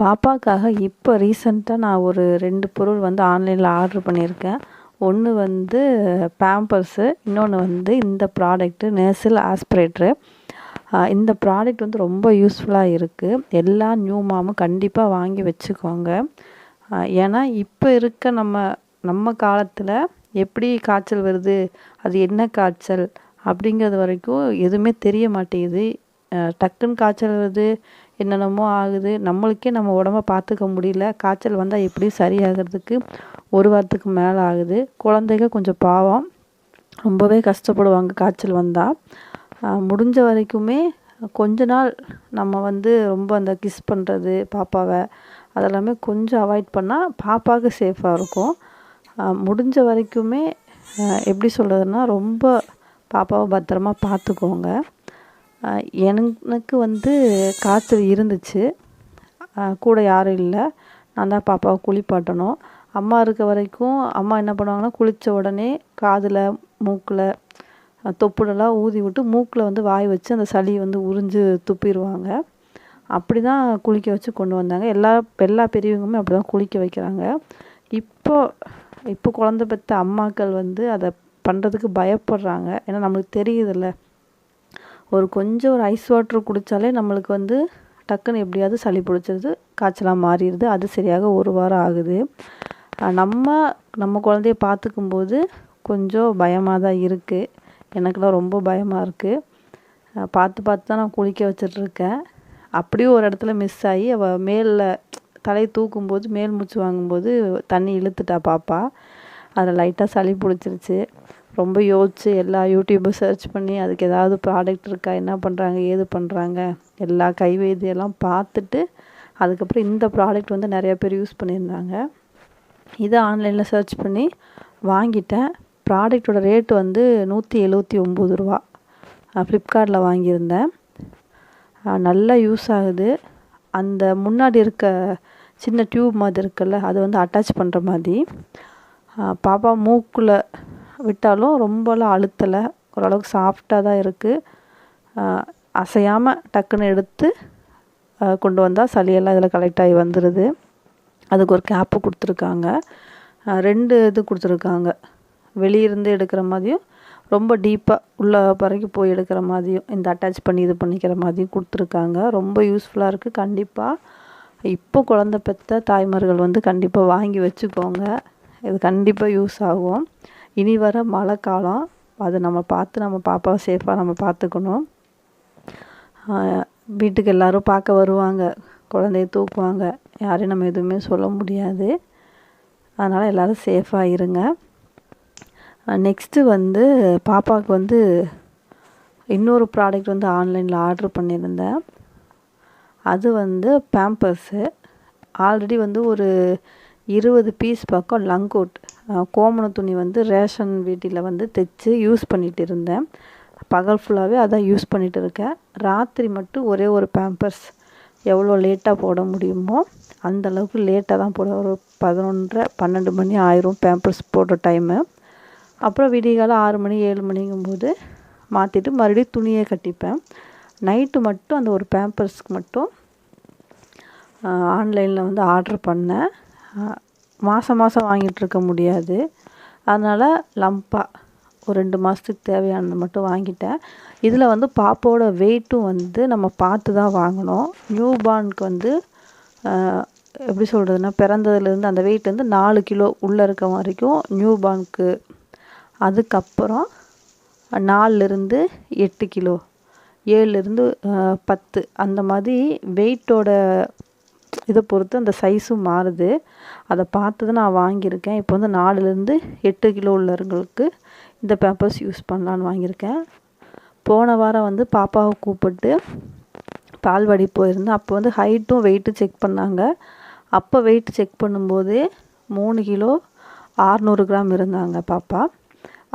பாப்பாக்காக இப்போ ரீசெண்டாக நான் ஒரு ரெண்டு பொருள் வந்து ஆன்லைனில் ஆர்ட்ரு பண்ணியிருக்கேன். ஒன்று வந்து பேம்பர்ஸு இன்னொன்று வந்து இந்த ப்ராடக்ட்டு நேசில் ஆஸ்பிரேட்ரு இந்த ப்ராடக்ட் வந்து ரொம்ப யூஸ்ஃபுல்லாக இருக்குது எல்லா நியூ மாமும் கண்டிப்பாக வாங்கி வச்சுக்கோங்க. ஏன்னா இப்போ இருக்க நம்ம நம்ம காலத்தில் எப்படி காய்ச்சல் வருது அது என்ன காய்ச்சல் அப்படிங்கிறது வரைக்கும் எதுவுமே தெரிய மாட்டேங்குது. டக்குன்னு காய்ச்சல் வருது என்னென்னமோ ஆகுது. நம்மளுக்கே நம்ம உடம்ப பார்த்துக்க முடியல. காய்ச்சல் வந்தால் எப்படியும் சரியாகிறதுக்கு ஒரு வாரத்துக்கு மேலே ஆகுது. குழந்தைங்க கொஞ்சம் பாவம். ரொம்பவே கஷ்டப்படுவாங்க காய்ச்சல் வந்தால் முடிஞ்ச வரைக்குமே கொஞ்ச நாள் நம்ம வந்து ரொம்ப அந்த கிஸ் பண்ணுறது பாப்பாவை அதெல்லாமே கொஞ்சம் அவாய்ட் பண்ணால் பாப்பாவுக்கு சேஃபாக இருக்கும். முடிஞ்ச வரைக்குமே எப்படி சொல்கிறதுனா ரொம்ப பாப்பாவை பத்திரமா பார்த்துக்கோங்க எனக்கு வந்து காய்ச்சல் இருந்துச்சு. கூட யாரும் இல்லை. நான் தான் பாப்பாவை குளிப்பாட்டணும். அம்மா இருக்க வரைக்கும் அம்மா என்ன பண்ணுவாங்கன்னா குளித்த உடனே காதில் மூக்கில் தொப்புலெல்லாம் ஊதி விட்டு மூக்கில் வந்து வாய் வச்சு அந்த சளியை வந்து உறிஞ்சு துப்பிடுவாங்க. அப்படி தான் குளிக்க வச்சு கொண்டு வந்தாங்க. எல்லா எல்லா பெரியவங்களுமே அப்படி தான் குளிக்க வைக்கிறாங்க. இப்போ இப்போ குழந்த பெற்ற அம்மாக்கள் வந்து அதை பண்ணுறதுக்கு பயப்படுறாங்க. ஏன்னா நம்மளுக்கு தெரியுதுல்ல. ஒரு கொஞ்சம் ஒரு ஐஸ் வாட்ரு குடித்தாலே நம்மளுக்கு வந்து டக்குன்னு எப்படியாவது சளி பிடிச்சிருது காய்ச்சலாக மாறிடுது அது சரியாக ஒரு வாரம் ஆகுது. நம்ம நம்ம குழந்தைய பார்த்துக்கும்போது கொஞ்சம் பயமாக தான் இருக்குது எனக்குலாம் ரொம்ப பயமாக இருக்குது பார்த்து பார்த்து தான் நான் குளிக்க வச்சிட்ருக்கேன் அப்படியும் ஒரு இடத்துல மிஸ் ஆகி அவள் மேலில் தலையை தூக்கும்போது மேல் மூச்சு வாங்கும்போது தண்ணி இழுத்துட்டா பாப்பா. அதில் லைட்டாக சளி பிடிச்சிருச்சு. ரொம்ப யோசித்து எல்லா யூடியூப்பும் சர்ச் பண்ணி அதுக்கு ஏதாவது ப்ராடக்ட் இருக்கா என்ன பண்ணுறாங்க ஏது பண்ணுறாங்க எல்லா கைவைத்தியெல்லாம் பார்த்துட்டு அதுக்கப்புறம் இந்த ப்ராடக்ட் வந்து நிறையா பேர் யூஸ் பண்ணியிருந்தாங்க. இதை ஆன்லைனில் சர்ச் பண்ணி வாங்கிட்டேன். ப்ராடக்டோட ரேட் வந்து நூற்றி எழுபத்தி ஒம்பது ரூபா. ஃப்ளிப்கார்ட்டில் வாங்கியிருந்தேன். நல்லா யூஸ் ஆகுது. அந்த முன்னாடி இருக்க சின்ன டியூப் மாதிரி இருக்குல்ல அது வந்து அட்டாச் பண்ணுற மாதிரி. பாப்பா மூக்கில் விட்டாலும் ரொம்பலாம் அழுத்தலை. ஓரளவுக்கு சாஃப்டாக தான் இருக்குது அசையாமல் டக்குன்னு எடுத்து கொண்டு வந்தால் சளியெல்லாம் இதில் கலெக்ட் ஆகி வந்துடுது அதுக்கு ஒரு கேப்பு கொடுத்துருக்காங்க. ரெண்டு இது கொடுத்துருக்காங்க. வெளியிருந்து எடுக்கிற மாதிரியும் ரொம்ப டீப்பாக உள்ள பிறகு போய் எடுக்கிற மாதிரியும் இந்த அட்டாச் பண்ணி இது பண்ணிக்கிற மாதிரியும் கொடுத்துருக்காங்க. ரொம்ப யூஸ்ஃபுல்லாக இருக்குது கண்டிப்பாக இப்போ குழந்த பெற்ற தாய்மார்கள் வந்து கண்டிப்பாக வாங்கி வச்சுக்கோங்க. இது கண்டிப்பாக யூஸ் ஆகும். இனி வர மழை காலம் அதை நம்ம பார்த்து நம்ம பாப்பாவை சேஃபாக நம்ம பார்த்துக்கணும். வீட்டுக்கு எல்லோரும் பார்க்க வருவாங்க. குழந்தைய தூக்குவாங்க. யாரையும் நம்ம எதுவுமே சொல்ல முடியாது. அதனால் எல்லோரும் சேஃபாக இருங்க. நெக்ஸ்ட்டு வந்து பாப்பாவுக்கு வந்து இன்னொரு ப்ராடக்ட் வந்து ஆன்லைனில் ஆர்ட்ரு பண்ணியிருந்தேன். அது வந்து பேம்பர்ஸு ஆல்ரெடி வந்து ஒரு இருபது பீஸ் பக்கம் லங்கோட் கோமண துணி வந்து ரேஷன் வீட்டில் வந்து தைச்சி யூஸ் பண்ணிகிட்டு இருந்தேன். பகல் ஃபுல்லாகவே அதான் யூஸ் பண்ணிகிட்டு இருக்கேன். ராத்திரி மட்டும் ஒரே ஒரு பேம்பர்ஸ் எவ்வளோ லேட்டாக போட முடியுமோ அந்தளவுக்கு லேட்டாக தான் போட ஒரு பதினொன்றரை பன்னெண்டு மணி ஆயிரும் பேம்பர்ஸ் போடுற டைமு அப்புறம் விடியகாலம் ஆறு மணி ஏழு மணிங்கும்போது மாற்றிட்டு மறுபடியும் துணியை கட்டிப்பேன். நைட்டு மட்டும் அந்த ஒரு பேம்பர்ஸ்க்கு மட்டும் ஆன்லைனில் வந்து ஆர்டர் பண்ணேன். மாதம் மாதம் வாங்கிட்டுருக்க முடியாது. அதனால் லம்பாக ஒரு ரெண்டு மாதத்துக்கு தேவையானது மட்டும் வாங்கிட்டேன். இதில் வந்து பாப்பாவோட வெயிட்டும் வந்து நம்ம பார்த்து தான் வாங்கணும். நியூ பார்னுக்கு வந்து எப்படி சொல்கிறதுனா பிறந்ததுலேருந்து அந்த வெயிட் வந்து நாலு கிலோ உள்ளே இருக்க வரைக்கும் நியூ பார்னுக்கு அதுக்கப்புறம் நாலுலேருந்து எட்டு கிலோ ஏழுலேருந்து பத்து. அந்த மாதிரி வெயிட்டோட இதை பொறுத்து அந்த சைஸும் மாறுது. அதை பார்த்து தான் நான் வாங்கியிருக்கேன். இப்போ வந்து நாலுலேருந்து எட்டு கிலோ உள்ளவங்களுக்கு இந்த பேப்பர்ஸ் யூஸ் பண்ணலான்னு வாங்கியிருக்கேன். போன வாரம் வந்து பாப்பாவை கூப்பிட்டு பால்வாடி போயிருந்தேன். அப்போ வந்து ஹைட்டும் வெயிட்டும் செக் பண்ணாங்க. அப்போ வெயிட் செக் பண்ணும்போது மூணு கிலோ ஆறுநூறு கிராம் இருந்தாங்க பாப்பா.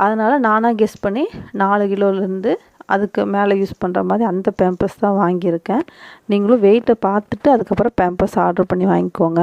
அதனால் நானாக கெஸ் பண்ணி நாலு கிலோலேருந்து அதுக்கு மேலே யூஸ் பண்ணுற மாதிரி அந்த பேம்பர்ஸ் தான் வாங்கியிருக்கேன். நீங்களும் வெயிட்டை பார்த்துட்டு அதுக்கப்புறம் பேம்பர்ஸ் ஆர்டர் பண்ணி வாங்கிக்கோங்க.